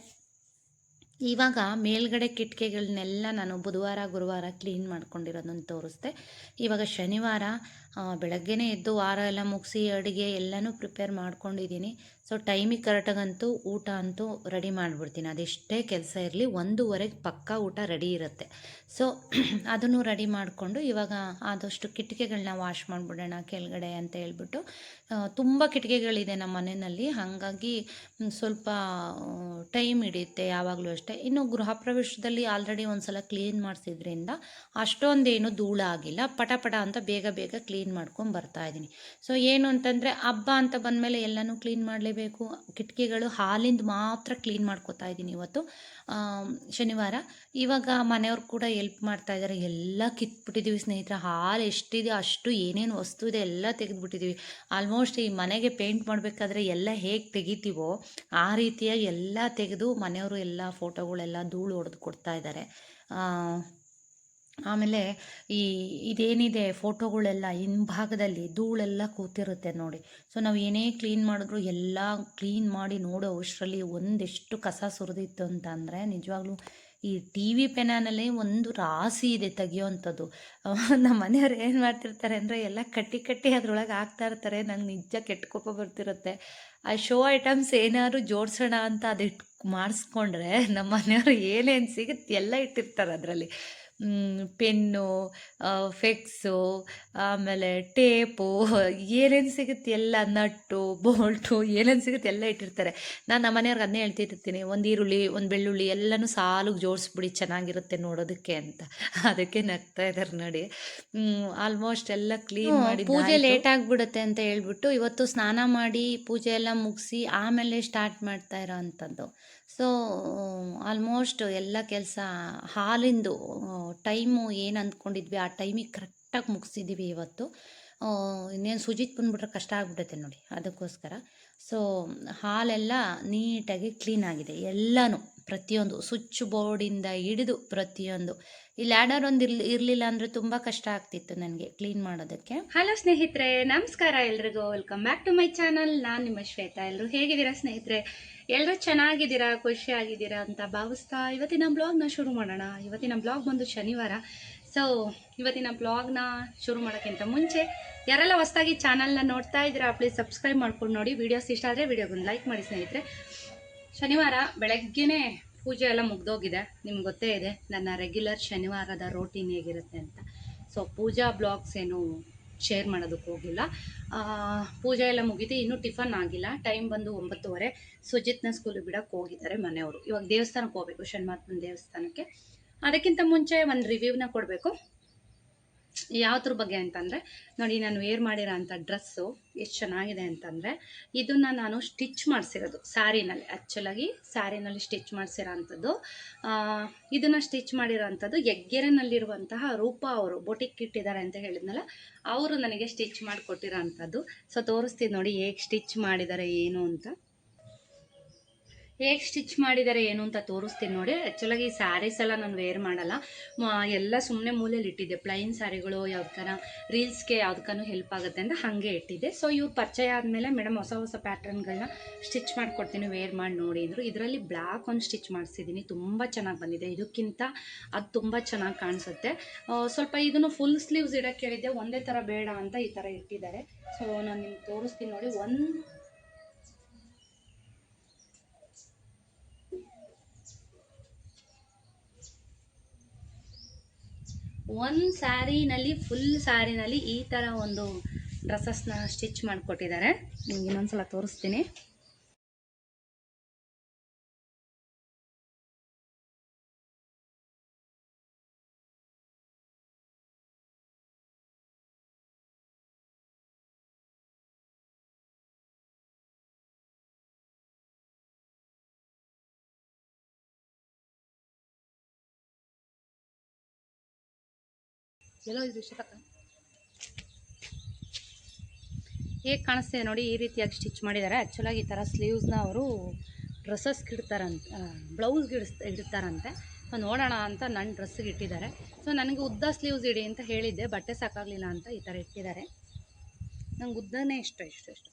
ಇವಾಗ ಮೇಲ್ಗಡೆ ಕಿಟಕಿಗಳನ್ನೆಲ್ಲ ನಾನು ಬುಧವಾರ, ಗುರುವಾರ ಕ್ಲೀನ್ ಮಾಡ್ಕೊಂಡಿರೋದನ್ನು ತೋರಿಸ್ದೆ. ಇವಾಗ ಶನಿವಾರ ಬೆಳಗ್ಗೆನೇ ಎದ್ದು ವಾರ ಎಲ್ಲ ಮುಗಿಸಿ ಅಡುಗೆ ಎಲ್ಲನೂ ಪ್ರಿಪೇರ್ ಮಾಡ್ಕೊಂಡಿದ್ದೀನಿ. ಸೊ ಟೈಮಿಗೆ ಕರೆಕ್ಟಾಗಂತೂ ಊಟ ಅಂತೂ ರೆಡಿ ಮಾಡಿಬಿಡ್ತೀನಿ. ಅದೆಷ್ಟೇ ಕೆಲಸ ಇರಲಿ ಒಂದೂವರೆಗೆ ಪಕ್ಕ ಊಟ ರೆಡಿ ಇರುತ್ತೆ. ಸೊ ಅದನ್ನು ರೆಡಿ ಮಾಡಿಕೊಂಡು ಇವಾಗ ಆದಷ್ಟು ಕಿಟಕಿಗಳನ್ನ ವಾಶ್ ಮಾಡಿಬಿಡೋಣ ಕೆಳಗಡೆ ಅಂತ ಹೇಳ್ಬಿಟ್ಟು ತುಂಬ ಕಿಟಕಿಗಳಿದೆ ನಮ್ಮ ಮನೆಯಲ್ಲಿ. ಹಾಗಾಗಿ ಸ್ವಲ್ಪ ಟೈಮ್ ಹಿಡಿಯುತ್ತೆ ಯಾವಾಗಲೂ ಅಷ್ಟೇ. ಇನ್ನು ಗೃಹ ಪ್ರವೇಶದಲ್ಲಿ ಆಲ್ರೆಡಿ ಒಂದು ಸಲ ಕ್ಲೀನ್ ಮಾಡಿಸಿದ್ರಿಂದ ಅಷ್ಟೊಂದೇನು ಧೂಳ ಆಗಿಲ್ಲ. ಪಟ ಪಟ ಅಂತ ಬೇಗ ಬೇಗ ಕ್ಲೀನ್ ಮಾಡ್ಕೊಂಡು ಬರ್ತಾ ಇದ್ದೀನಿ. ಸೊ ಏನು ಅಂತಂದರೆ ಹಬ್ಬ ಅಂತ ಬಂದಮೇಲೆ ಎಲ್ಲನೂ ಕ್ಲೀನ್ ಮಾಡಲೇಬೇಕು. ಕಿಟಕಿಗಳು ಹಾಲಿಂದ ಮಾತ್ರ ಕ್ಲೀನ್ ಮಾಡ್ಕೋತಾ ಇದ್ದೀನಿ ಇವತ್ತು. ಶನಿವಾರ. ಇವಾಗ ಮನೆಯವ್ರು ಕೂಡ ಎಲ್ಪ್ ಮಾಡ್ತಾ ಇದ್ದಾರೆ. ಎಲ್ಲ ಕಿತ್ಬಿಟ್ಟಿದ್ದೀವಿ ಸ್ನೇಹಿತರೆ. ಹಾಲು ಎಷ್ಟಿದೆ, ಅಷ್ಟು ಏನೇನು ವಸ್ತು ಇದೆ, ಎಲ್ಲ ತೆಗೆದುಬಿಟ್ಟಿದ್ದೀವಿ ಆಲ್ಮೋಸ್ಟ್ ಈ ಮನೆಗೆ ಪೇಂಟ್ ಮಾಡಬೇಕಾದ್ರೆ ಎಲ್ಲ ಹೇಗೆ ತೆಗಿತೀವೋ ಆ ರೀತಿಯಾಗಿ ಎಲ್ಲ ತೆಗೆದು ಮನೆಯವರು ಎಲ್ಲ ಫೋಟೋಗಳೆಲ್ಲ ಧೂಳು ಹೊಡೆದು ಕೊಡ್ತಾ ಇದ್ದಾರೆ. ಆಮೇಲೆ ಈ ಇದೇನಿದೆ ಫೋಟೋಗಳೆಲ್ಲ ಹಿಂಭಾಗದಲ್ಲಿ ಧೂಳೆಲ್ಲ ಕೂತಿರುತ್ತೆ ನೋಡಿ. ಸೊ ನಾವು ಏನೇ ಕ್ಲೀನ್ ಮಾಡಿದ್ರು ಎಲ್ಲ ಕ್ಲೀನ್ ಮಾಡಿ ನೋಡೋ ಅಷ್ಟರಲ್ಲಿ ಒಂದೆಷ್ಟು ಕಸ ಸುರಿದಿತ್ತು ಅಂತ ಅಂದರೆ ನಿಜವಾಗ್ಲೂ ಈ ಟಿ ವಿ ಪೆನಾನಲ್ಲಿ ಒಂದು ರಾಶಿ ಇದೆ ತೆಗಿಯೋವಂಥದ್ದು. ನಮ್ಮ ಮನೆಯವ್ರು ಏನು ಮಾಡ್ತಿರ್ತಾರೆ ಅಂದರೆ ಎಲ್ಲ ಕಟ್ಟಿ ಕಟ್ಟಿ ಅದರೊಳಗೆ ಹಾಕ್ತಾ ಇರ್ತಾರೆ. ನಂಗೆ ನಿಜ ಕೆಟ್ಟ ಕೋಪ ಬರ್ತಿರುತ್ತೆ. ಆ ಶೋ ಐಟಮ್ಸ್ ಏನಾದ್ರು ಜೋಡಿಸೋಣ ಅಂತ ಅದು ಮಾಡಿಸ್ಕೊಂಡ್ರೆ ನಮ್ಮ ಮನೆಯವರು ಏನೇನು ಸಿಗುತ್ತೆ ಎಲ್ಲ ಇಟ್ಟಿರ್ತಾರೆ ಅದರಲ್ಲಿ. ಪೆನ್ನು ಫೆಕ್ಸು ಆಮೇಲೆ ಟೇಪು ಏನೇನು ಸಿಗುತ್ತೆ ಎಲ್ಲ ನಟ್ಟು ಬೋಲ್ಟು ಏನೇನು ಸಿಗುತ್ತೆ ಎಲ್ಲ ಇಟ್ಟಿರ್ತಾರೆ. ನಾನು ನಮ್ಮ ಮನೆಯವ್ರಿಗೆ ಅದನ್ನೇ ಹೇಳ್ತಿರ್ತೀನಿ. ಒಂದು ಈರುಳ್ಳಿ ಒಂದು ಬೆಳ್ಳುಳ್ಳಿ ಎಲ್ಲನೂ ಸಾಲಿಗೆ ಜೋಡಿಸ್ಬಿಡಿ ಚೆನ್ನಾಗಿರುತ್ತೆ ನೋಡೋದಕ್ಕೆ ಅಂತ. ಅದಕ್ಕೆ ನಗ್ತಾ ಇದ್ದಾರೆ ನೋಡಿ. ಆಲ್ಮೋಸ್ಟ್ ಎಲ್ಲ ಕ್ಲೀನ್ ಮಾಡಿ ಪೂಜೆ ಲೇಟ್ ಆಗಿಬಿಡುತ್ತೆ ಅಂತ ಹೇಳ್ಬಿಟ್ಟು ಇವತ್ತು ಸ್ನಾನ ಮಾಡಿ ಪೂಜೆ ಎಲ್ಲ ಮುಗಿಸಿ ಆಮೇಲೆ ಸ್ಟಾರ್ಟ್ ಮಾಡ್ತಾ ಇರೋ ಅಂಥದ್ದು. ಸೊ ಆಲ್ಮೋಸ್ಟ್ ಎಲ್ಲ ಕೆಲಸ ಹಾಲಿಂದು ಟೈಮು ಏನು ಅಂದ್ಕೊಂಡಿದ್ವಿ, ಆ ಟೈಮಿಗೆ ಕರೆಕ್ಟಾಗಿ ಮುಗಿಸಿದ್ದೀವಿ ಇವತ್ತು. ಇನ್ನೇನು ಸುಜಿತ್ ಬಂದ್ಬಿಟ್ರೆ ಕಷ್ಟ ಆಗ್ಬಿಡುತ್ತೆ ನೋಡಿ, ಅದಕ್ಕೋಸ್ಕರ. ಸೊ ಹಾಲೆಲ್ಲ ನೀಟಾಗಿ ಕ್ಲೀನ್ ಆಗಿದೆ. ಎಲ್ಲನೂ, ಪ್ರತಿಯೊಂದು, ಸ್ವಿಚ್ ಬೋರ್ಡಿಂದ ಹಿಡಿದು ಪ್ರತಿಯೊಂದು. ಈ ಲ್ಯಾಡರ್ ಒಂದು ಇರ್ಲಿ, ಇರಲಿಲ್ಲ ಅಂದರೆ ತುಂಬ ಕಷ್ಟ ಆಗ್ತಿತ್ತು ನನಗೆ ಕ್ಲೀನ್ ಮಾಡೋದಕ್ಕೆ. ಹಲೋ ಸ್ನೇಹಿತರೆ, ನಮಸ್ಕಾರ ಎಲ್ರಿಗೂ. Welcome back to my channel ನಾನು ನಿಮ್ಮ ಶ್ವೇತಾ. ಎಲ್ಲರೂ ಹೇಗಿದ್ದೀರಾ ಸ್ನೇಹಿತರೆ? ಎಲ್ಲರೂ ಚೆನ್ನಾಗಿದ್ದೀರಾ? ಖುಷಿಯಾಗಿದ್ದೀರಾ ಅಂತ ಭಾವಿಸ್ತಾ ಇವತ್ತಿನ ಬ್ಲಾಗ್ನ ಶುರು ಮಾಡೋಣ. ಇವತ್ತಿನ ಬ್ಲಾಗ್ ಬಂದು ಶನಿವಾರ. ಸೊ, ಇವತ್ತಿನ ಬ್ಲಾಗ್ನ ಶುರು ಮಾಡೋಕ್ಕಿಂತ ಮುಂಚೆ, ಯಾರೆಲ್ಲ ಹೊಸದಾಗಿ ಚಾನಲ್ನ ನೋಡ್ತಾ ಇದ್ದೀರಾ ಪ್ಲೀಸ್ ಸಬ್ಸ್ಕ್ರೈಬ್ ಮಾಡ್ಕೊಂಡು ನೋಡಿ. ವೀಡಿಯೋಸ್ ಇಷ್ಟ ಆದರೆ ವೀಡಿಯೋಗೊಂದು ಲೈಕ್ ಮಾಡಿ ಸ್ನೇಹಿತರೆ. ಶನಿವಾರ ಬೆಳಗ್ಗೆನೇ ಪೂಜೆ ಎಲ್ಲ ಮುಗ್ದೋಗಿದೆ. ನಿಮ್ಗೆ ಗೊತ್ತೇ ಇದೆ, ನನ್ನ ರೆಗ್ಯುಲರ್ ಶನಿವಾರದ ರೋಟೀನ್ ಹೇಗಿರುತ್ತೆ ಅಂತ. ಸೊ ಪೂಜಾ ಬ್ಲಾಗ್ಸ್ ಏನು ಶೇರ್ ಮಾಡೋದಕ್ಕೆ ಹೋಗಿಲ್ಲ. ಪೂಜೆ ಎಲ್ಲ ಮುಗಿದು ಇನ್ನೂ ಟಿಫನ್ ಆಗಿಲ್ಲ. ಟೈಮ್ ಬಂದು ಒಂಬತ್ತುವರೆ. ಸುಜಿತ್ನ ಸ್ಕೂಲಿಗೆ ಬಿಡೋಕ್ಕೆ ಹೋಗಿದ್ದಾರೆ ಮನೆಯವರು. ಇವಾಗ ದೇವಸ್ಥಾನಕ್ಕೆ ಹೋಗಬೇಕು ಶನಿಮಾತ್ಮನ ದೇವಸ್ಥಾನಕ್ಕೆ. ಅದಕ್ಕಿಂತ ಮುಂಚೆ ಒಂದು ರಿವ್ಯೂನ ಕೊಡಬೇಕು. ಯಾವ್ದ್ರ ಬಗ್ಗೆ ಅಂತಂದರೆ, ನೋಡಿ ನಾನು ವೇರ್ ಮಾಡಿರೋ ಅಂಥ ಡ್ರೆಸ್ಸು ಎಷ್ಟು ಚೆನ್ನಾಗಿದೆ ಅಂತಂದರೆ, ಇದನ್ನು ನಾನು ಸ್ಟಿಚ್ ಮಾಡಿಸಿರೋದು. ಸ್ಯಾರಿನಲ್ಲಿ ಆ್ಯಕ್ಚುಲಾಗಿ ಸ್ಯಾರಿನಲ್ಲಿ ಸ್ಟಿಚ್ ಮಾಡಿಸಿರೋ ಅಂಥದ್ದು. ಇದನ್ನು ಸ್ಟಿಚ್ ಮಾಡಿರೋ ಅಂಥದ್ದು ಎಗ್ಗೆರೆನಲ್ಲಿರುವಂತಹ ರೂಪ ಅವರು ಬೊಟಿಕ್ ಇಟ್ಟಿದ್ದಾರೆ ಅಂತ ಹೇಳಿದ್ನಲ್ಲ, ಅವರು ನನಗೆ ಸ್ಟಿಚ್ ಮಾಡಿಕೊಟ್ಟಿರೋ ಅಂಥದ್ದು. ಸೊ ತೋರಿಸ್ತೀನಿ ನೋಡಿ ಹೇಗೆ ಸ್ಟಿಚ್ ಮಾಡಿದ್ದಾರೆ ಏನು ಅಂತ. ಹೇಗೆ ಸ್ಟಿಚ್ ಮಾಡಿದ್ದಾರೆ ಏನು ಅಂತ ತೋರಿಸ್ತೀನಿ ನೋಡಿ. ಆ್ಯಕ್ಚುಲಾಗಿ ಈ ಸ್ಯಾರೀಸ್ ಎಲ್ಲ ನಾನು ವೇರ್ ಮಾಡಲ್ಲ. ಎಲ್ಲ ಸುಮ್ಮನೆ ಮೂಲೆಯಲ್ಲಿ ಇಟ್ಟಿದ್ದೆ. ಪ್ಲೈನ್ ಸ್ಯಾರಿಗಳು ಯಾವ್ದಕ್ಕಾರ ರೀಲ್ಸ್ಗೆ ಯಾವ್ದಕ್ಕೂ ಹೆಲ್ಪ್ ಆಗುತ್ತೆ ಅಂತ ಹಾಗೆ ಇಟ್ಟಿದ್ದೆ. ಸೊ ಇವ್ರು ಪರಿಚಯ ಆದಮೇಲೆ ಮೇಡಮ್ ಹೊಸ ಹೊಸ ಪ್ಯಾಟ್ರನ್ಗಳನ್ನ ಸ್ಟಿಚ್ ಮಾಡಿಕೊಡ್ತೀನಿ ವೇರ್ ಮಾಡಿ ನೋಡಿ ಅಂದರು. ಇದರಲ್ಲಿ ಬ್ಲ್ಯಾಕ್ ಒಂದು ಸ್ಟಿಚ್ ಮಾಡಿಸಿದ್ದೀನಿ ತುಂಬ ಚೆನ್ನಾಗಿ ಬಂದಿದೆ. ಇದಕ್ಕಿಂತ ಅದು ತುಂಬ ಚೆನ್ನಾಗಿ ಕಾಣಿಸುತ್ತೆ. ಸ್ವಲ್ಪ ಇದನ್ನು ಫುಲ್ ಸ್ಲೀವ್ಸ್ ಇಡೋಕ್ಕೆ ಹೇಳಿದ್ದೆ. ಒಂದೇ ಥರ ಬೇಡ ಅಂತ ಈ ಥರ ಇಟ್ಟಿದ್ದಾರೆ. ಸೊ ನಾನು ನಿಮ್ಗೆ ತೋರಿಸ್ತೀನಿ ನೋಡಿ. ಒಂದು ಒಂದು ಸ್ಯಾರಿನಲ್ಲಿ ಫುಲ್ ಸ್ಯಾರಿನಲ್ಲಿ ಈ ಥರ ಒಂದು ಡ್ರೆಸ್ಸಸ್ನ ಸ್ಟಿಚ್ ಮಾಡಿಕೊಟ್ಟಿದ್ದಾರೆ. ನಿಮ್ಗೆ ಇನ್ನೊಂದ್ಸಲ ತೋರಿಸ್ತೀನಿ. ಎಲ್ಲೋ ಹೇಗೆ ಕಾಣಿಸ್ತಿದೆ ನೋಡಿ, ಈ ರೀತಿಯಾಗಿ ಸ್ಟಿಚ್ ಮಾಡಿದ್ದಾರೆ. ಆ್ಯಕ್ಚುಲಾಗಿ ಈ ಥರ ಸ್ಲೀವ್ಸ್ನ ಅವರು ಡ್ರೆಸ್ಸಸ್ಗೆ ಇಡ್ತಾರಂತ ಬ್ಲೌಸ್ಗೆ ಇಡಿಸ್, ಇಡ್ತಾರಂತೆ. ಸೊ ನೋಡೋಣ ಅಂತ ನನ್ನ ಡ್ರೆಸ್ಸಿಗೆ ಇಟ್ಟಿದ್ದಾರೆ. ಸೊ ನನಗೆ ಉದ್ದ ಸ್ಲೀವ್ಸ್ ಇಡಿ ಅಂತ ಹೇಳಿದ್ದೆ. ಬಟ್ಟೆ ಸಾಕಾಗಲಿಲ್ಲ ಅಂತ ಈ ಥರ ಇಟ್ಟಿದ್ದಾರೆ. ನಂಗೆ ಉದ್ದನೇ ಇಷ್ಟ ಇಷ್ಟ ಇಷ್ಟ.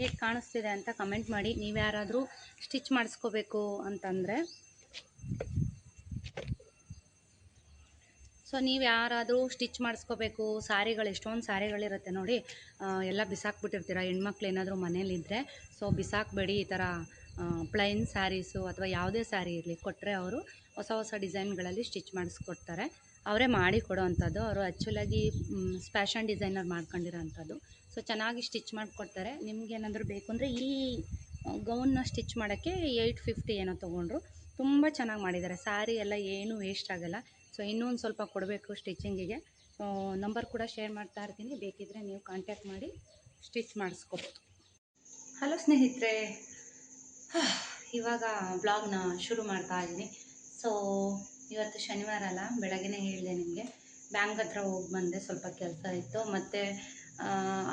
ಹೇಗೆ ಕಾಣಿಸ್ತಿದೆ ಅಂತ ಕಮೆಂಟ್ ಮಾಡಿ. ನೀವು ಯಾರಾದರೂ ಸ್ಟಿಚ್ ಮಾಡಿಸ್ಕೋಬೇಕು ಅಂತಂದರೆ. ಸೊ ನೀವು ಯಾರಾದರೂ ಸ್ಟಿಚ್ ಮಾಡಿಸ್ಕೋಬೇಕು ಸ್ಯಾರಿಗಳು ಎಷ್ಟೊಂದು ಸ್ಯಾರಿಗಳಿರುತ್ತೆ ನೋಡಿ. ಎಲ್ಲ ಬಿಸಾಕ್ಬಿಟ್ಟಿರ್ತೀರ? ಹೆಣ್ಮಕ್ಳು ಏನಾದರೂ ಮನೇಲಿದ್ದರೆ ಸೊ ಬಿಸಾಕ್ಬೇಡಿ ಈ ಥರ ಪ್ಲೈನ್ ಸ್ಯಾರೀಸು ಅಥವಾ ಯಾವುದೇ ಸ್ಯಾರಿ ಇರಲಿ. ಕೊಟ್ಟರೆ ಅವರು ಹೊಸ ಹೊಸ ಡಿಸೈನ್ಗಳಲ್ಲಿ ಸ್ಟಿಚ್ ಮಾಡಿಸ್ಕೊಡ್ತಾರೆ. ಅವರೇ ಮಾಡಿ ಕೊಡೋ ಅಂಥದ್ದು ಅವರು ಆ್ಯಕ್ಚುಲಾಗಿ ಫ್ಯಾಷನ್ ಡಿಸೈನರ್ ಮಾಡ್ಕೊಂಡಿರೋ ಅಂಥದ್ದು ಸೊ ಚೆನ್ನಾಗಿ ಸ್ಟಿಚ್ ಮಾಡಿಕೊಡ್ತಾರೆ. ನಿಮ್ಗೆ ಏನಾದರೂ ಬೇಕು ಅಂದರೆ ಈ ಗೌನ್ನ ಸ್ಟಿಚ್ ಮಾಡೋಕ್ಕೆ ಏಯ್ಟ್ ಫಿಫ್ಟಿ ಏನೋ ತೊಗೊಂಡ್ರು. ತುಂಬ ಚೆನ್ನಾಗಿ ಮಾಡಿದ್ದಾರೆ. ಸ್ಯಾರಿ ಎಲ್ಲ ಏನೂ ವೇಸ್ಟ್ ಆಗಲ್ಲ. ಸೊ ಇನ್ನೂ ಸ್ವಲ್ಪ ಕೊಡಬೇಕು ಸ್ಟಿಚಿಂಗಿಗೆ ಸೊ ನಂಬರ್ ಕೂಡ ಶೇರ್ ಮಾಡ್ತಾ ಇರ್ತೀನಿ. ಬೇಕಿದ್ರೆ ನೀವು ಕಾಂಟ್ಯಾಕ್ಟ್ ಮಾಡಿ ಸ್ಟಿಚ್ ಮಾಡಿಸ್ಕೋಬೋದು. ಹಲೋ ಸ್ನೇಹಿತರೆ. ಇವಾಗ ಬ್ಲಾಗ್ನ ಶುರು ಮಾಡ್ತಾ ಇದ್ದೀನಿ. ಸೊ ಇವತ್ತು ಶನಿವಾರ ಅಲ್ಲ ಬೆಳಗ್ಗೆ ಹೇಳಿದೆ ನಿಮಗೆ. ಬ್ಯಾಂಕ್ ಹತ್ರ ಹೋಗಿ ಬಂದೆ, ಸ್ವಲ್ಪ ಕೆಲಸ ಇತ್ತು. ಮತ್ತು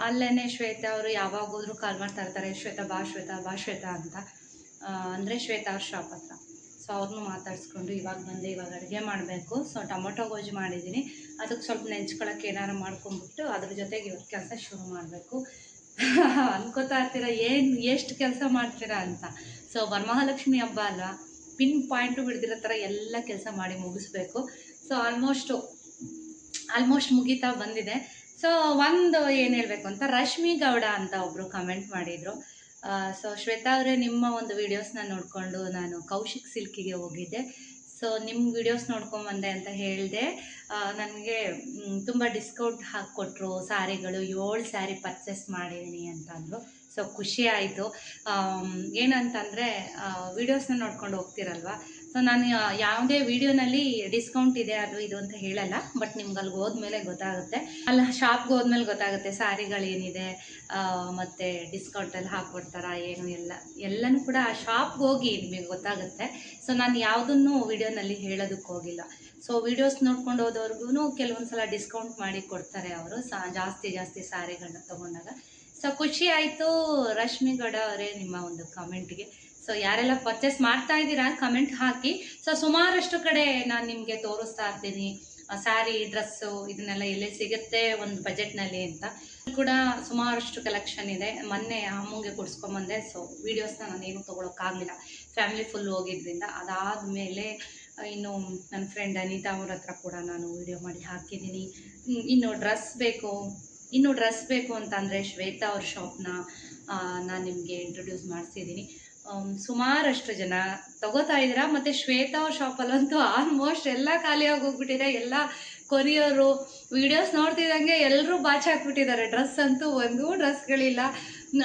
ಅಲ್ಲೇ ಶ್ವೇತಾ ಅವರು ಯಾವಾಗ ಹೋದ್ರು ಕಾಲ್ ಮಾಡ್ತಾ ಇರ್ತಾರೆ, ಶ್ವೇತಾ ಬಾ ಶ್ವೇತಾ ಬಾ, ಶ್ವೇತಾ ಅಂತ. ಅಂದರೆ ಶ್ವೇತಾ ಅವ್ರ ಶಾಪ್ ಹತ್ರ. ಸೊ ಅವ್ರನ್ನೂ ಮಾತಾಡಿಸ್ಕೊಂಡು ಇವಾಗ ಬಂದೆ, ಇವಾಗ ಅಡುಗೆ ಮಾಡಬೇಕು. ಸೊ ಟೊಮೊಟೊ ಗೊಜ್ಜು ಮಾಡಿದ್ದೀನಿ ಅದಕ್ಕೆ ಸ್ವಲ್ಪ ನೆಂಚ್ಕೊಳಕ್ಕೆ ಏನಾರು ಮಾಡ್ಕೊಂಡ್ಬಿಟ್ಟು ಅದ್ರ ಜೊತೆಗೆ ಇವತ್ತು ಕೆಲಸ ಶುರು ಮಾಡಬೇಕು. ಅನ್ಕೋತಾ ಇರ್ತೀರ, ಏನು, ಎಷ್ಟು ಕೆಲಸ ಮಾಡ್ತೀರಾ ಅಂತ. ಸೊ ವರಮಹಾಲಕ್ಷ್ಮಿ ಹಬ್ಬ ಅಲ್ವಾ? ಪಿನ್ ಪಾಯಿಂಟು ಹಿಡಿದಿರೋ ಥರ ಎಲ್ಲ ಕೆಲಸ ಮಾಡಿ ಮುಗಿಸ್ಬೇಕು. ಸೊ ಆಲ್ಮೋಸ್ಟು ಆಲ್ಮೋಸ್ಟ್ ಮುಗೀತಾ ಬಂದಿದೆ. ಸೊ ಒಂದು ಏನು ಹೇಳಬೇಕು ಅಂತ ರಶ್ಮಿ ಗೌಡ ಅಂತ ಒಬ್ಬರು ಕಮೆಂಟ್ ಮಾಡಿದರು. ಸೊ ಶ್ವೇತಾ ಅವರೇ, ನಿಮ್ಮ ಒಂದು ವೀಡಿಯೋಸ್ನ ನೋಡಿಕೊಂಡು ನಾನು ಕೌಶಿಕ್ ಸಿಲ್ಕಿಗೆ ಹೋಗಿದ್ದೆ. ಸೊ ನಿಮ್ಮ ವೀಡಿಯೋಸ್ ನೋಡ್ಕೊಂಬಂದೆ ಅಂತ ಹೇಳಿದೆ. ನನಗೆ ತುಂಬ ಡಿಸ್ಕೌಂಟ್ ಹಾಕಿಕೊಟ್ರು ಸ್ಯಾರಿಗಳು ಏಳು ಸ್ಯಾರಿ ಪರ್ಚೇಸ್ ಮಾಡಿದ್ದೀನಿ ಅಂತ ಅಂದರು ಸೊ ಖುಷಿ ಆಯಿತು. ಏನಂತಂದರೆ ವೀಡಿಯೋಸ್ನ ನೋಡ್ಕೊಂಡು ಹೋಗ್ತಿರಲ್ವ? ಸೊ ನಾನು ಯಾವುದೇ ವಿಡಿಯೋನಲ್ಲಿ ಡಿಸ್ಕೌಂಟ್ ಇದೆ, ಅದು ಇದು ಅಂತ ಹೇಳಲ್ಲ ಬಟ್ ನಿಮ್ಗೆ ಅಲ್ಲಿಗೆ ಹೋದ್ಮೇಲೆ ಗೊತ್ತಾಗುತ್ತೆ. ಅಲ್ಲಿ ಶಾಪ್ಗೆ ಹೋದ್ಮೇಲೆ ಗೊತ್ತಾಗುತ್ತೆ ಸ್ಯಾರಿಗಳೇನಿದೆ ಮತ್ತು ಡಿಸ್ಕೌಂಟಲ್ಲಿ ಹಾಕ್ಕೊಡ್ತಾರಾ ಏನು ಎಲ್ಲ ಎಲ್ಲನೂ ಕೂಡ ಆ ಶಾಪ್ಗೆ ಹೋಗಿ ನಿಮಗೆ ಗೊತ್ತಾಗುತ್ತೆ. ಸೊ ನಾನು ಯಾವುದನ್ನು ವಿಡಿಯೋನಲ್ಲಿ ಹೇಳೋದಕ್ಕೆ ಹೋಗಿಲ್ಲ. ಸೊ ವಿಡಿಯೋಸ್ ನೋಡ್ಕೊಂಡು ಹೋದವ್ರಿಗೂ ಕೆಲವೊಂದು ಸಲ ಡಿಸ್ಕೌಂಟ್ ಮಾಡಿ ಕೊಡ್ತಾರೆ ಅವರು, ಸಾ, ಜಾಸ್ತಿ ಜಾಸ್ತಿ ಸ್ಯಾರಿಗಳನ್ನ ತೊಗೊಂಡಾಗ. ಸೊ ಖುಷಿ ಆಯಿತು ರಶ್ಮಿಗೌಡ ಅವರೇ ನಿಮ್ಮ ಒಂದು ಕಮೆಂಟ್ಗೆ ಸೊ ಯಾರೆಲ್ಲ ಪರ್ಚೇಸ್ ಮಾಡ್ತಾ ಇದ್ದೀರಾ ಕಮೆಂಟ್ ಹಾಕಿ. ಸೊ ಸುಮಾರಷ್ಟು ಕಡೆ ನಾನು ನಿಮಗೆ ತೋರಿಸ್ತಾ ಇರ್ತೀನಿ. ಸ್ಯಾರಿ ಡ್ರೆಸ್ಸು ಇದನ್ನೆಲ್ಲ ಎಲ್ಲಿ ಸಿಗುತ್ತೆ ಒಂದು ಬಜೆಟ್ನಲ್ಲಿ ಅಂತ. ಕೂಡ ಸುಮಾರಷ್ಟು ಕಲೆಕ್ಷನ್ ಇದೆ. ಮೊನ್ನೆ ಅಮ್ಮಂಗೆ ಕೊಡ್ಸ್ಕೊಂಬಂದೆ ಸೊ ವೀಡಿಯೋಸ್ನ ಏನು ತೊಗೊಳಕ್ಕಾಗಲಿಲ್ಲ ಫ್ಯಾಮಿಲಿ ಫುಲ್ ಹೋಗಿದ್ರಿಂದ ಅದಾದಮೇಲೆ ಇನ್ನು ನನ್ನ ಫ್ರೆಂಡ್ ಅನಿತಾ ಅವ್ರ ಹತ್ರ ಕೂಡ ನಾನು ವೀಡಿಯೋ ಮಾಡಿ ಹಾಕಿದ್ದೀನಿ. ಇನ್ನು ಡ್ರೆಸ್ ಬೇಕು. ಇನ್ನು ಡ್ರೆಸ್ ಬೇಕು ಅಂತಂದರೆ ಶ್ವೇತಾ ಅವ್ರ ಶಾಪ್ನ ನಾನು ನಿಮಗೆ ಇಂಟ್ರೊಡ್ಯೂಸ್ ಮಾಡಿಸಿದ್ದೀನಿ ಸುಮಾರಷ್ಟು ಜನ ತಗೋತಾ ಇದ್ದೀರಾ? ಮತ್ತು ಶ್ವೇತಾ ಅವ್ರ ಶಾಪಲ್ಲಂತೂ ಆಲ್ಮೋಸ್ಟ್ ಎಲ್ಲ ಖಾಲಿಯಾಗಿ ಹೋಗ್ಬಿಟ್ಟಿದೆ ಎಲ್ಲ ಕೊರಿಯರು ವಿಡಿಯೋಸ್ ನೋಡ್ತಿದ್ದಂಗೆ ಎಲ್ಲರೂ ಬಾಚಿ ಹಾಕ್ಬಿಟ್ಟಿದ್ದಾರೆ. ಡ್ರೆಸ್ ಅಂತೂ ಒಂದೂ ಡ್ರೆಸ್ಗಳಿಲ್ಲ.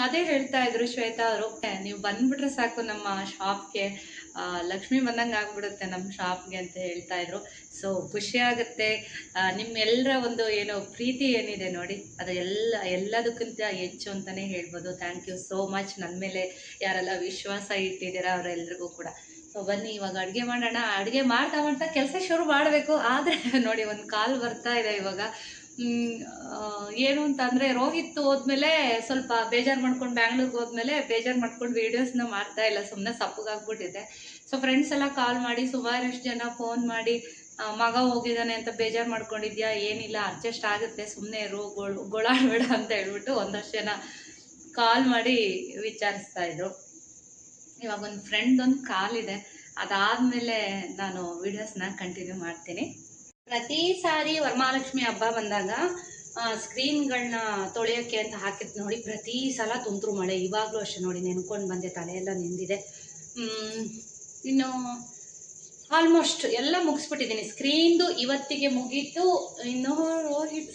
ಅದೇ ಹೇಳ್ತಾ ಇದ್ರು ಶ್ವೇತಾ ಅವರು. ನೀವು ಬಂದ್ಬಿಟ್ರೆ ಸಾಕು ನಮ್ಮ ಶಾಪ್ಗೆ ಲಕ್ಷ್ಮಿ ಬಂದಂಗೆ ಆಗ್ಬಿಡುತ್ತೆ ನಮ್ಮ ಶಾಪ್ಗೆ ಅಂತ ಹೇಳ್ತಾ ಇದ್ರು. ಸೊ ಖುಷಿ ಆಗುತ್ತೆ. ನಿಮ್ಮೆಲ್ಲರ ಒಂದು ಏನು ಪ್ರೀತಿ ಏನಿದೆ ನೋಡಿ, ಅದು ಎಲ್ಲ, ಎಲ್ಲದಕ್ಕಿಂತ ಹೆಚ್ಚು ಅಂತಲೇ ಹೇಳ್ಬೋದು. ಥ್ಯಾಂಕ್ ಯು ಸೋ ಮಚ್ ನನ್ನ ಮೇಲೆ ಯಾರೆಲ್ಲ ವಿಶ್ವಾಸ ಇಟ್ಟಿದ್ದೀರಾ ಅವರೆಲ್ರಿಗೂ ಕೂಡ. ಸೊ ಬನ್ನಿ, ಇವಾಗ ಅಡುಗೆ ಮಾಡೋಣ. ಅಡುಗೆ ಮಾಡ್ತಾ ಮಾಡ್ತಾ ಕೆಲಸ ಶುರು ಮಾಡಬೇಕು. ಆದರೆ ನೋಡಿ, ಒಂದು ಕಾಲ್ ಬರ್ತಾ ಇದೆ ಇವಾಗ. ಏನು ಅಂತ ಅಂದರೆ, ರೋಹಿತ್ ಹೋದ್ಮೇಲೆ ಸ್ವಲ್ಪ ಬೇಜಾರು ಮಾಡ್ಕೊಂಡು ಬ್ಯಾಂಗ್ಳೂರ್ಗೆ ಹೋದ್ಮೇಲೆ ಬೇಜಾರು ಮಾಡ್ಕೊಂಡು ವೀಡಿಯೋಸ್ನ ಮಾಡ್ತಾ ಇಲ್ಲ. ಸುಮ್ಮನೆ ಸಪ್ಪಗಾಗ್ಬಿಟ್ಟಿದೆ. ಸೊ ಫ್ರೆಂಡ್ಸ್ ಎಲ್ಲ ಕಾಲ್ ಮಾಡಿ, ಸುಮಾರಷ್ಟು ಜನ ಫೋನ್ ಮಾಡಿ ಮಗ ಹೋಗಿದ್ದಾನೆ ಅಂತ ಬೇಜಾರು ಮಾಡ್ಕೊಂಡಿದ್ಯಾ? ಏನಿಲ್ಲ ಅಡ್ಜಸ್ಟ್ ಆಗುತ್ತೆ ಸುಮ್ಮನೆ ಇರು ಗೊಳಾಡಬೇಡ ಅಂತ ಹೇಳ್ಬಿಟ್ಟು ಒಂದಷ್ಟು ಜನ ಕಾಲ್ ಮಾಡಿ ವಿಚಾರಿಸ್ತಾ ಇದ್ರು. ಇವಾಗ ಒಂದು ಫ್ರೆಂಡ್ದೊಂದು ಕಾಲ್ ಇದೆ. ಅದಾದಮೇಲೆ ನಾನು ವಿಡಿಯೋಸ್ನ ಕಂಟಿನ್ಯೂ ಮಾಡ್ತೀನಿ. ಪ್ರತಿ ಸಾರಿ ವರಮಹಾಲಕ್ಷ್ಮಿ ಹಬ್ಬ ಬಂದಾಗ ಸ್ಕ್ರೀನ್ಗಳನ್ನ ತೊಳೆಯೋಕೆ ಅಂತ ಹಾಕಿದ್ ನೋಡಿ ಪ್ರತಿ ಸಲ ತುಂತುರು ಮಳೆ. ಇವಾಗಲೂ ಅಷ್ಟೇ ನೋಡಿ, ನೆನ್ಕೊಂಡು ಬಂದೆ ತಲೆ ಎಲ್ಲ ನಿಂದಿದೆ ಇನ್ನು ಆಲ್ಮೋಸ್ಟ್ ಎಲ್ಲ ಮುಗಿಸ್ಬಿಟ್ಟಿದ್ದೀನಿ. ಸ್ಕ್ರೀನ್ದು ಇವತ್ತಿಗೆ ಮುಗೀತು. ಇನ್ನು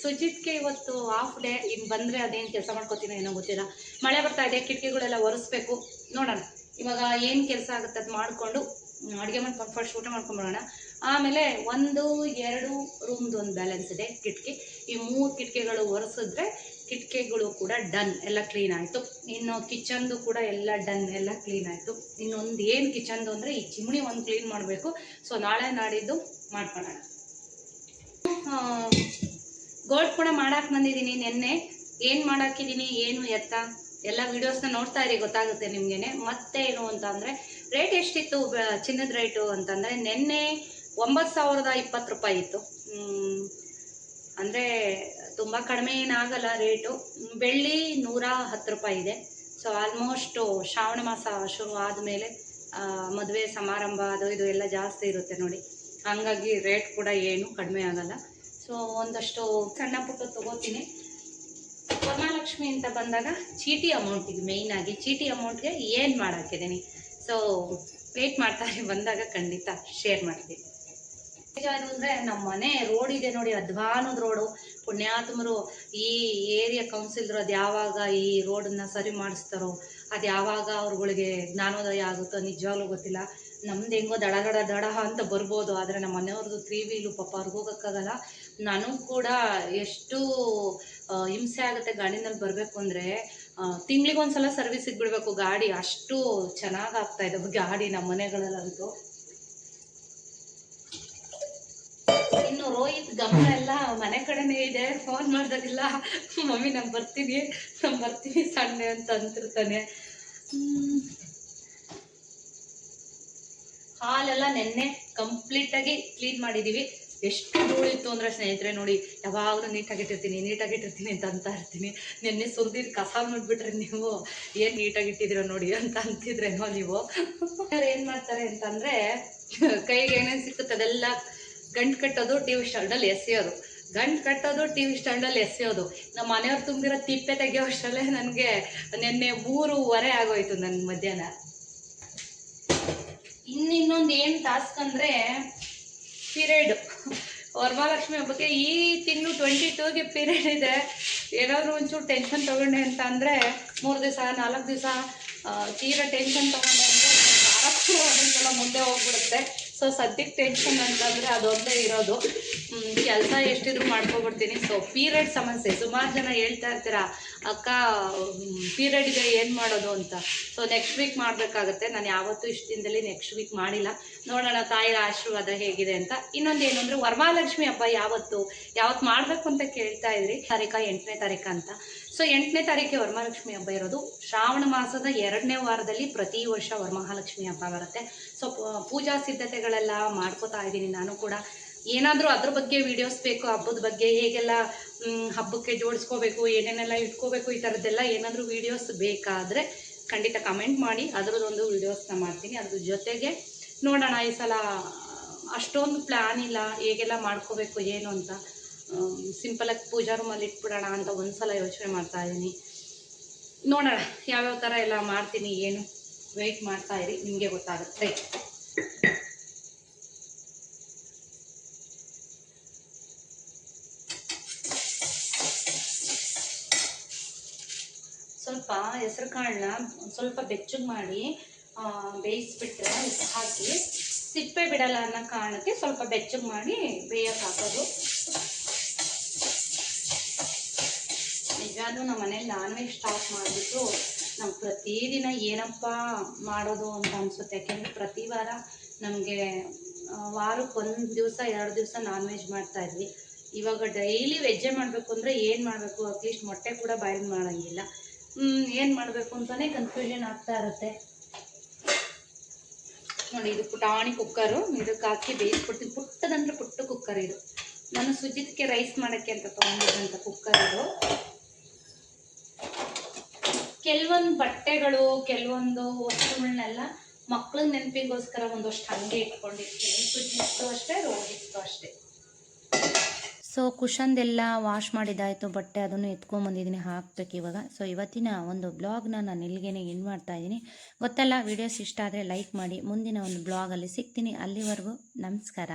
ಸುಜಿತ್ಗೆ ಇವತ್ತು ಹಾಫ್ ಡೇ ಇನ್ನು ಬಂದರೆ ಅದೇನು ಕೆಲಸ ಮಾಡ್ಕೋತೀನೋ ಏನೋ ಗೊತ್ತಿಲ್ಲ. ಮಳೆ ಬರ್ತಾ ಇದೆ, ಕಿಟಕಿಗಳೆಲ್ಲ ಒರೆಸ್ಬೇಕು. ನೋಡೋಣ. ಇವಾಗ ಏನು ಕೆಲಸ ಆಗುತ್ತೆ ಅದು ಮಾಡಿಕೊಂಡು ಅಡುಗೆ ಮಾಡ್ಕೊಂಡು ಫಸ್ಟ್ ಊಟ ಮಾಡ್ಕೊಂಡ್ಬಿಡೋಣ. ಆಮೇಲೆ ಒಂದು, ಎರಡು ರೂಮ್ದು ಒಂದು ಬ್ಯಾಲೆನ್ಸ್ ಇದೆ ಕಿಟಕಿ. ಈ ಮೂರು ಕಿಟಕಿಗಳು ಒರೆಸಿದ್ರೆ ಕಿಟಕಿಗಳು ಕೂಡ ಡನ್, ಎಲ್ಲ ಕ್ಲೀನ್ ಆಯಿತು. ಇನ್ನು ಕಿಚನ್ದು ಕೂಡ ಎಲ್ಲ ಡನ್, ಎಲ್ಲ ಕ್ಲೀನ್ ಆಯಿತು. ಇನ್ನೊಂದು ಏನು ಕಿಚನ್ದು ಅಂದರೆ ಈ ಚಿಮಣಿ ಒಂದು ಕ್ಲೀನ್ ಮಾಡಬೇಕು. ಸೊ, ನಾಳೆ ನಾಡಿದ್ದು ಮಾಡ್ಕೊಳ್ಳೋಣ ಗೋಲ್ಡ್ ಕೂಡ ಮಾಡಕ್ಕೆ ಬಂದಿದ್ದೀನಿ ನಿನ್ನೆ. ಏನು ಮಾಡಾಕಿದ್ದೀನಿ ಏನು ಎತ್ತ? ಎಲ್ಲ ವಿಡಿಯೋಸ್ನ ನೋಡ್ತಾ ಇರಿ, ಗೊತ್ತಾಗುತ್ತೆ ನಿಮಗೇನೆ. ಮತ್ತೆ ಏನು ಅಂತಂದರೆ ರೇಟ್ ಎಷ್ಟಿತ್ತು ಚಿನ್ನದ ರೇಟು ಅಂತಂದರೆ, ನಿನ್ನೆ ಒಂಬತ್ತು ಸಾವಿರದ ಇಪ್ಪತ್ತು ರೂಪಾಯಿ ಇತ್ತು. ಅಂದರೆ ತುಂಬ ಕಡಿಮೆ ಏನಾಗಲ್ಲ ರೇಟು. ಬೆಳ್ಳಿ ನೂರ ಹತ್ತು ರೂಪಾಯಿ ಇದೆ. ಸೊ ಆಲ್ಮೋಸ್ಟು ಶ್ರಾವಣ ಮಾಸ ಶುರು ಆದಮೇಲೆ ಮದುವೆ ಸಮಾರಂಭ ಅದು ಇದು ಎಲ್ಲ ಜಾಸ್ತಿ ಇರುತ್ತೆ ನೋಡಿ. ಹಾಗಾಗಿ ರೇಟ್ ಕೂಡ ಏನು ಕಡಿಮೆ ಆಗಲ್ಲ. ಸೊ ಒಂದಷ್ಟು ಸಣ್ಣ ಪುಟ್ಟ ತೊಗೋತೀನಿ. ವರಮಹಾಲಕ್ಷ್ಮಿ ಅಂತ ಬಂದಾಗ ಚೀಟಿ ಅಮೌಂಟಿಗೆ ಮೇಯ್ನಾಗಿ ಚೀಟಿ ಅಮೌಂಟ್ಗೆ ಏನು ಮಾಡಾಕಿದ್ದೀನಿ ಸೊ ವೇಟ್ ಮಾಡ್ತಾರೆ. ಬಂದಾಗ ಖಂಡಿತ ಶೇರ್ ಮಾಡ್ತೀನಿ. ಅಂದರೆ ನಮ್ಮ ಮನೆ ರೋಡ್ ಇದೆ ನೋಡಿ. ಅಧ್ವಾನದ ರೋಡು ಪುಣ್ಯಾತ್ಮರು ಈ ಏರಿಯಾ ಕೌನ್ಸಿಲ್ರು ಅದು ಯಾವಾಗ ಈ ರೋಡನ್ನ ಸರಿ ಮಾಡಿಸ್ತಾರೋ, ಅದು ಯಾವಾಗ ಅವ್ರುಗಳಿಗೆ ಜ್ಞಾನೋದಯ ಆಗುತ್ತೋ ನಿಜವಾಗ್ಲೂ ಗೊತ್ತಿಲ್ಲ. ನಮ್ದು ಹೆಂಗೋ ದಡ ದಡ ದಡ ಅಂತ ಬರ್ಬೋದು, ಆದರೆ ನಮ್ಮ ಮನೆಯವ್ರದ್ದು ತ್ರೀ ವೀಲು ಪಾಪ ಅವ್ರಿಗೆ ಹೋಗೋಕ್ಕಾಗಲ್ಲ. ನನಗೂ ಕೂಡ ಎಷ್ಟು ಹಿಂಸೆ ಆಗುತ್ತೆ ಗಾಡಿನಲ್ಲಿ ಬರಬೇಕು ಅಂದರೆ ತಿಂಗ್ಳಿಗೆ ಒಂದ್ಸಲ ಸರ್ವಿಸಿಗೆ ಬಿಡಬೇಕು ಗಾಡಿ. ಅಷ್ಟು ಚೆನ್ನಾಗಿ ಆಗ್ತಾ ಇದೆ ಗಾಡಿ ನಮ್ಮ ಮನೆಗಳಲ್ಲಂತೂ. ಇನ್ನು ರೋಹಿತ್ ಗಮನ ಎಲ್ಲ ಮನೆ ಕಡೆನೇ ಇದೆ. ಫೋನ್ ಮಾಡ್ದಾಗೆಲ್ಲ, ಮಮ್ಮಿ, ನಾನು ಬರ್ತೀನಿ. ನಾನು ಬರ್ತೀನಿ ಸಣ್ಣ ಅಂತ ಅಂತಿರ್ತಾನೆ. ಹಾಲೆಲ್ಲ ನೆನ್ನೆ ಕಂಪ್ಲೀಟಾಗಿ ಕ್ಲೀನ್ ಮಾಡಿದೀವಿ. ಎಷ್ಟು ಧೂಳಿತ್ತು ಅಂದ್ರೆ ಸ್ನೇಹಿತರೆ ನೋಡಿ, ಯಾವಾಗಲೂ ನೀಟಾಗಿಟ್ಟಿರ್ತೀನಿ ನೀಟಾಗಿಟ್ಟಿರ್ತೀನಿ ಅಂತ ಅಂತ ಇರ್ತೀನಿ. ನಿನ್ನೆ ಸುರಿದಿದ್ದು ಕಸ ನೋಡ್ಬಿಟ್ರೆ ನೀವು, ಏನು ನೀಟಾಗಿಟ್ಟಿದ್ದೀರ ನೋಡಿ ಅಂತ ಅಂತಿದ್ರೇನೋ ನೀವು. ಏನು ಮಾಡ್ತಾರೆ ಅಂತಂದ್ರೆ, ಕೈಗೆ ಏನೇನ್ ಸಿಕ್ಕುತ್ತೆ ಅದೆಲ್ಲ ಗಂಟು ಕಟ್ಟೋದು ಟಿ ವಿ ಸ್ಟ್ಯಾಂಡಲ್ಲಿ ಎಸೆಯೋದು. ಗಂಟು ಕಟ್ಟೋದು ಟಿ ವಿ ಸ್ಟ್ಯಾಂಡಲ್ಲಿ ಎಸೆಯೋದು. ನಮ್ಮ ಮನೆಯವ್ರು ತುಂಬಿರೋ ತಿಪ್ಪೆ ತೆಗಿಯೋ ಅಷ್ಟರಲ್ಲೇ ನನಗೆ ನಿನ್ನೆ ಮೂರುವರೆ ಆಗೋಯ್ತು ನನ್ನ ಮಧ್ಯಾಹ್ನ. ಇನ್ನಿನ್ನೊಂದು ಏನು ಟಾಸ್ಕ್ ಅಂದರೆ ಪೀರಿಯಡ್ ವರಮಹಾಲಕ್ಷ್ಮಿ ಹಬ್ಬಕ್ಕೆ ಈ ತಿಂಗಳು ಟ್ವೆಂಟಿ ಟೂಗೆ ಪೀರಿಯಡ್ ಇದೆ. ಏನಾದರೂ ಒಂಚೂರು ಟೆನ್ಷನ್ ತಗೊಂಡೆ ಅಂತ ಅಂದರೆ ಮೂರು ದಿವಸ, ನಾಲ್ಕು ದಿವಸ ತೀರಾ ಟೆನ್ಷನ್ ತೊಗೊಂಡೆ ಅಂದರೆ ಒಂದೊಂದ್ಸಲ ಮುಂದೆ ಹೋಗ್ಬಿಡುತ್ತೆ. ಸೊ ಸದ್ಯಕ್ಕೆ ಟೆನ್ಷನ್ ಅಂತಂದರೆ ಅದೊಂದೇ ಇರೋದು. ಕೆಲಸ ಎಷ್ಟಿದ್ರು ಮಾಡ್ಕೊಬಿಡ್ತೀನಿ. ಸೊ ಪೀರಿಯಡ್ ಸಮಸ್ಯೆ. ಸುಮಾರು ಜನ ಹೇಳ್ತಾ ಇರ್ತೀರಾ, ಅಕ್ಕ ಪೀರಿಯಡ್ ಇದೆ ಏನು ಮಾಡೋದು ಅಂತ? ಸೊ ನೆಕ್ಸ್ಟ್ ವೀಕ್ ಮಾಡಬೇಕಾಗುತ್ತೆ. ನಾನು ಯಾವತ್ತೂ ಇಷ್ಟು ದಿನದಲ್ಲಿ ನೆಕ್ಸ್ಟ್ ವೀಕ್ ಮಾಡಿಲ್ಲ. ನೋಡೋಣ, ತಾಯಿಯ ಆಶೀರ್ವಾದ ಹೇಗಿದೆ ಅಂತ. ಇನ್ನೊಂದು ಏನು ಅಂದರೆ, ವರಮಹಾಲಕ್ಷ್ಮಿ ಹಬ್ಬ ಯಾವತ್ತು ಯಾವತ್ತು ಮಾಡಬೇಕು ಅಂತ ಕೇಳ್ತಾ ಇದ್ರಿ. ತಾರೀಕ ಎಂಟನೇ ತಾರೀಖ ಅಂತ. ಸೊ ಎಂಟನೇ ತಾರೀಕಿಗೆ ವರಮಹಾಲಕ್ಷ್ಮಿ ಹಬ್ಬ ಇರೋದು. ಶ್ರಾವಣ ಮಾಸದ ಎರಡನೇ ವಾರದಲ್ಲಿ ಪ್ರತಿ ವರ್ಷ ವರಮಹಾಲಕ್ಷ್ಮಿ ಹಬ್ಬ ಬರುತ್ತೆ. ಸೊ ಪೂಜಾ ಸಿದ್ಧತೆಗಳೆಲ್ಲ ಮಾಡ್ಕೋತಾ ಇದ್ದೀನಿ ನಾನು ಕೂಡ. ಏನಾದರೂ ಅದ್ರ ಬಗ್ಗೆ ವಿಡಿಯೋಸ್ ಬೇಕು, ಹಬ್ಬದ ಬಗ್ಗೆ ಹೇಗೆಲ್ಲ ಹಬ್ಬಕ್ಕೆ ಜೋಡಿಸ್ಕೋಬೇಕು, ಏನೇನೆಲ್ಲ ಇಟ್ಕೋಬೇಕು, ಈ ಥರದ್ದೆಲ್ಲ ಏನಾದರೂ ವಿಡಿಯೋಸ್ ಬೇಕಾದರೆ ಖಂಡಿತ ಕಮೆಂಟ್ ಮಾಡಿ. ಅದರದ್ದೊಂದು ವೀಡಿಯೋಸ್ನ ಮಾಡ್ತೀನಿ. ಅದ್ರ ಜೊತೆಗೆ ನೋಡೋಣ ಈ ಸಲ, ಅಷ್ಟೊಂದು ಪ್ಲ್ಯಾನ್ ಇಲ್ಲ, ಹೇಗೆಲ್ಲ ಮಾಡ್ಕೋಬೇಕು, ಏನು ಅಂತ. ಸಿಂಪಲಾಗಿ ಪೂಜಾ ರೂಮಲ್ಲಿ ಇಟ್ಬಿಡೋಣ ಅಂತ ಒಂದ್ಸಲ ಯೋಚನೆ ಮಾಡ್ತಾ ಇದ್ದೀನಿ ನೋಡೋಣ ಯಾವ್ಯಾವ ಥರ ಎಲ್ಲ ಮಾಡ್ತೀನಿ, ಏನು ವೆಯ್ಟ್ ಮಾಡ್ತಾ ಇರಿ, ನಿಮಗೆ ಗೊತ್ತಾಗುತ್ತೆ. ಸ್ವಲ್ಪ ಹೆಸರು ಕಾಳನ್ನ ಸ್ವಲ್ಪ ಬೆಚ್ಚಗೆ ಮಾಡಿ ಬೇಯಿಸ್ಬಿಟ್ರೆ ಹಾಕಿ, ಸಿಪ್ಪೆ ಬಿಡಲ್ಲ ಅನ್ನೋ ಕಾರಣಕ್ಕೆ ಸ್ವಲ್ಪ ಬೆಚ್ಚಗೆ ಮಾಡಿ ಬೇಯಕ್ಕೆ ಹಾಕೋದು. ನಿಜವಾಗ್ಲೂ ನಮ್ಮ ಮನೇಲಿ ನಾನ್ ವೆಜ್ ಸ್ಟಾಪ್ ಮಾಡಿಬಿಟ್ಟು ನಾವು ಪ್ರತಿದಿನ ಏನಪ್ಪ ಮಾಡೋದು ಅಂತ ಅನಿಸುತ್ತೆ. ಯಾಕೆಂದರೆ ಪ್ರತಿ ವಾರ ನಮಗೆ ವಾರಕ್ಕೆ ಒಂದು ದಿವಸ, ಎರಡು ದಿವಸ ನಾನ್ ವೆಜ್ ಮಾಡ್ತಾ ಇದ್ವಿ. ಇವಾಗ ಡೈಲಿ ವೆಜ್ಜೇ ಮಾಡಬೇಕು ಅಂದರೆ ಏನು ಮಾಡಬೇಕು? ಅಟ್ಲೀಸ್ಟ್ ಮೊಟ್ಟೆ ಕೂಡ ಬಾಯ್ಲ್ ಮಾಡೋಂಗಿಲ್ಲ. ಏನು ಮಾಡಬೇಕು ಅಂತಲೇ ಕನ್ಫ್ಯೂಷನ್ ಆಗ್ತಾ ಇರುತ್ತೆ. ನೋಡಿ, ಇದು ಪುಟಾಣಿ ಕುಕ್ಕರು ಇದಕ್ಕೆ ಹಾಕಿ ಬೇಯಿಸ್ಬಿಡ್ತೀನಿ. ಪುಟ್ಟದಂದ್ರೆ ಪುಟ್ಟ ಕುಕ್ಕರ್ ಇದು. ನಾನು ಸುಜಿತ್ಗೆ ರೈಸ್ ಮಾಡೋಕ್ಕೆ ಅಂತ ತೊಗೊಂಡಿದ್ದಂಥ ಕುಕ್ಕರ್ ಇದು. ಕೆಲವೊಂದು ಬಟ್ಟೆಗಳು, ಕೆಲವೊಂದು ವಸ್ತುಗಳನ್ನೆಲ್ಲ ಮಕ್ಳ ನೆನಪಿಗೋಸ್ಕರ ಒಂದಷ್ಟು ಹಂಗೆ ಇಟ್ಕೊಂಡಿರ್ತೀನಿ ಫ್ರಿಜ್ಜಿಸ್ತು ಅಷ್ಟೇ ರೋಗಿಸ್ತು ಅಷ್ಟೇ. ಸೊ ಕುಶನ್ದೆಲ್ಲ ವಾಶ್ ಮಾಡಿದ್ದಾಯಿತು ಬಟ್ಟೆ ಅದನ್ನು ಎತ್ಕೊಂಬಂದಿದ್ದೀನಿ ಹಾಕ್ಬೇಕು ಇವಾಗ. ಸೊ ಇವತ್ತಿನ ಒಂದು ಬ್ಲಾಗ್ನ ನಾನು ಇಲ್ಲಿಗೇನೆ ಇನ್ ಮಾಡ್ತಾ ಇದ್ದೀನಿ. ಗೊತ್ತಲ್ಲ ವೀಡಿಯೋಸ್ ಇಷ್ಟ ಆದರೆ ಲೈಕ್ ಮಾಡಿ. ಮುಂದಿನ ಒಂದು ಬ್ಲಾಗಲ್ಲಿ ಸಿಗ್ತೀನಿ. ಅಲ್ಲಿವರೆಗೂ ನಮಸ್ಕಾರ.